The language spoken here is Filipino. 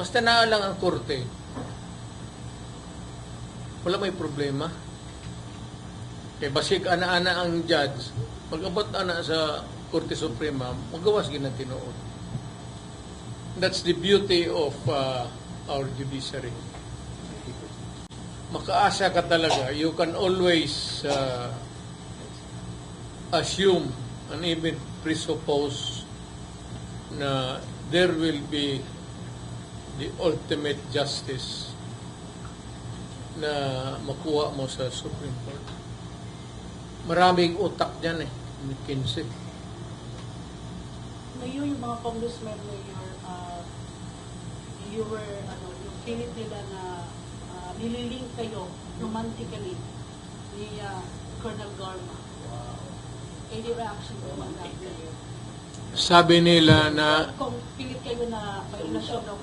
Basta na lang ang korte. Wala may problema. Kaya basig ana-ana ang judge, pag-abot ana sa Korte Suprema, magawas ginang tinuod. That's the beauty of uh, our judiciary. Makaasa ka talaga. You can always uh, assume and even presuppose na there will be the ultimate justice na makuha mo sa Supreme Court. Maraming utak dyan eh. 15. Ngayon yung mga congressmen mayor, uh, you were, ano, yung pilit nila na uh, nililink kayo romantically ni uh, Colonel Garma. Any reaction naman natin? Sabi nila na Kung pilit kayo na may relasyon daw